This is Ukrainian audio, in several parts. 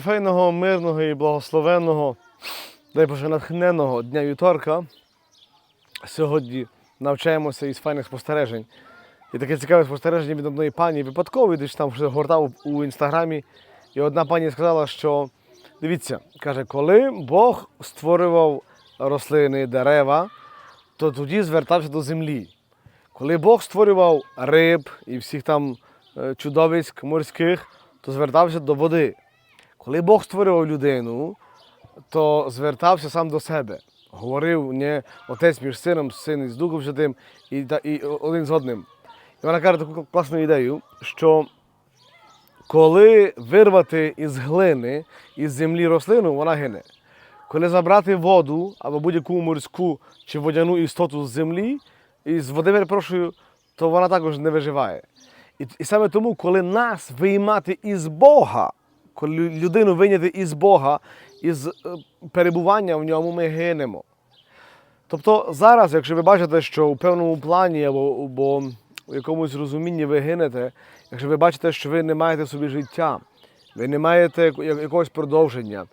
файного, мирного і благословенного, дай Боже, натхненного дня вівторка. Сьогодні навчаємося із файних спостережень. І таке цікаве спостереження від одної пані випадково, десь там вже гортав у інстаграмі. І одна пані сказала, що дивіться, каже, коли Бог створював рослини, дерева, то тоді звертався до землі. Коли Бог створював риб і всіх там е, чудовиськ морських, то звертався до води. Коли Бог створював людину, то звертався сам до себе. Говорив не отець між сином, син із Духом Святим і, та- і один з одним. І вона каже таку класну ідею, що коли вирвати із глини, із землі рослину, вона гине. Коли забрати воду або будь-яку морську чи водяну істоту з землі, із води, перепрошую, то вона також не виживає. І, і саме тому, коли нас виймати із Бога, коли людину вийняти із Бога, із е, перебування в ньому, ми гинемо. Тобто зараз, якщо ви бачите, що у певному плані або, або в якомусь розумінні ви гинете, якщо ви бачите, що ви не маєте в собі життя, ви не маєте якогось продовження,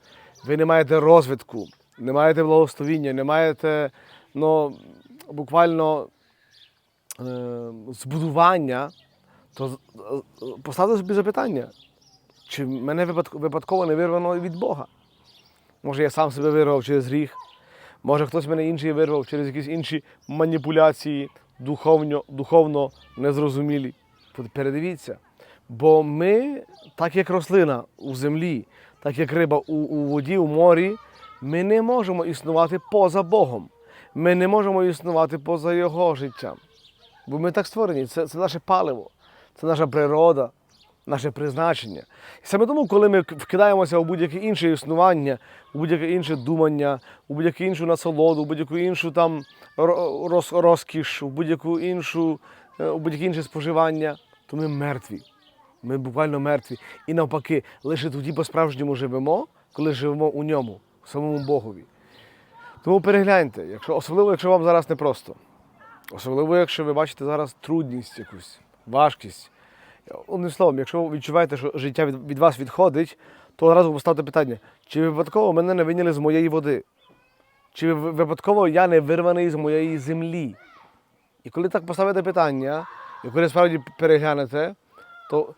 ви не маєте розвитку, не маєте благословіння, не маєте ну, буквально е, збудування, то е, поставте собі запитання, чи мене випадково не вирвано від Бога. Може, я сам себе вирвав через гріх, може хтось мене інший вирвав через якісь інші маніпуляції, духовно, духовно незрозумілі. Передивіться. Бо ми, так як рослина у землі, так як риба у, у воді, у морі, ми не можемо існувати поза Богом. Ми не можемо існувати поза Його життям. Бо ми так створені, це, це наше паливо, це наша природа, наше призначення. І саме тому, коли ми вкидаємося у будь-яке інше існування, у будь-яке інше думання, у будь-яку іншу насолоду, у будь-яку іншу там роз, розкіш, у будь-яку іншу, е, у будь-яке інше споживання, то ми мертві. Ми буквально мертві. І навпаки, лише тоді по-справжньому живемо, коли живемо у ньому, у самому Богові. Тому перегляньте, якщо, особливо, якщо вам зараз непросто. Особливо, якщо ви бачите зараз трудність якусь, важкість. Одним словом, якщо ви відчуваєте, що життя від, від вас відходить, то одразу поставте питання, чи випадково мене не виняли з моєї води? Чи випадково я не вирваний з моєї землі? І коли так поставите питання, і коли справді переглянете, то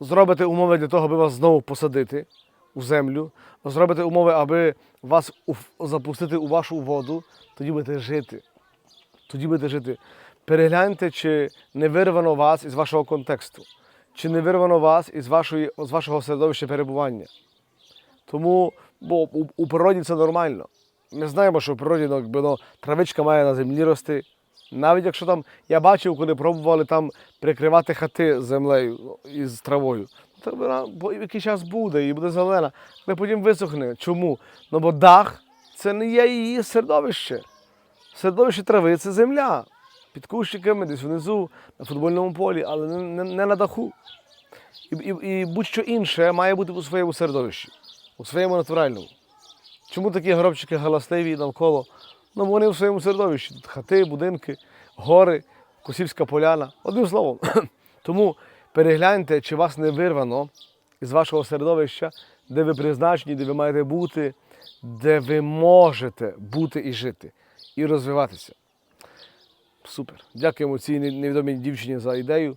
зробите умови для того, аби вас знову посадити у землю, зробите умови, аби вас запустити у вашу воду, тоді будете жити. Тоді будете жити. Перегляньте, чи не вирвано вас із вашого контексту, чи не вирвано вас із, вашої, з вашого середовища перебування. Тому, бо у, у природі це нормально. Ми знаємо, що в природі ну, якби, ну, травичка має на землі рости. Навіть якщо там я бачив, коли пробували там прикривати хати землею ну, із травою, то вона який час буде і буде зелена, але потім висохне. Чому? Ну бо дах це не є її середовище. Середовище трави це земля. Під кущиками, десь внизу, на футбольному полі, але не, не, на даху. І, і, і будь-що інше має бути у своєму середовищі, у своєму натуральному. Чому такі гробчики галасливі навколо? Ну, вони в своєму середовищі. Тут хати, будинки, гори, Косівська поляна. Одним словом. Тому перегляньте, чи вас не вирвано із вашого середовища, де ви призначені, де ви маєте бути, де ви можете бути і жити, і розвиватися. Супер. Дякуємо цій невідомій дівчині за ідею.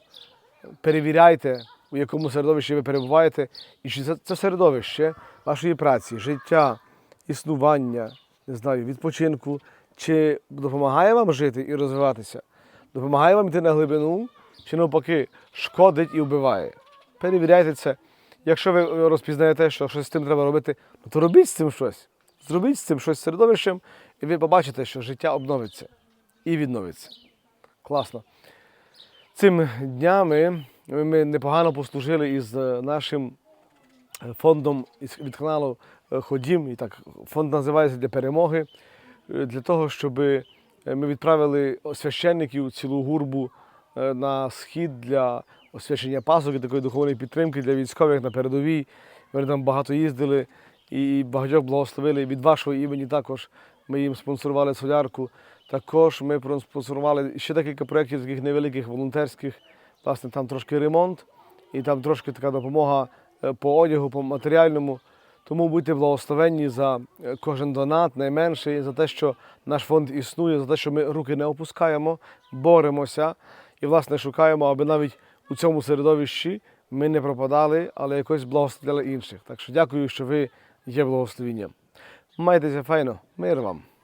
Перевіряйте, у якому середовищі ви перебуваєте, і чи це, середовище вашої праці, життя, існування, не знаю, відпочинку, чи допомагає вам жити і розвиватися, допомагає вам йти на глибину, чи навпаки шкодить і вбиває. Перевіряйте це. Якщо ви е, розпізнаєте, що щось з цим треба робити, ну, то робіть з цим щось. Зробіть з цим щось середовищем, і ви побачите, що життя обновиться і відновиться. Класно. Цими днями ми непогано послужили із е, нашим е, фондом від каналу е, Ходім. І так, фонд називається для перемоги. Для того, щоб ми відправили священників цілу гурбу на схід для освячення пасок і такої духовної підтримки для військових на передовій. Вони там багато їздили і багатьох благословили. Від вашого імені також ми їм спонсорували солярку. Також ми проспонсорували ще декілька проєктів таких невеликих волонтерських. Власне, там трошки ремонт і там трошки така допомога е, по одягу, по матеріальному. Тому будьте благословенні за е, кожен донат, найменший, за те, що наш фонд існує, за те, що ми руки не опускаємо, боремося і, власне, шукаємо, аби навіть у цьому середовищі ми не пропадали, але якось благословляли інших. Так що дякую, що ви є благословенням. Майтеся файно, мир вам!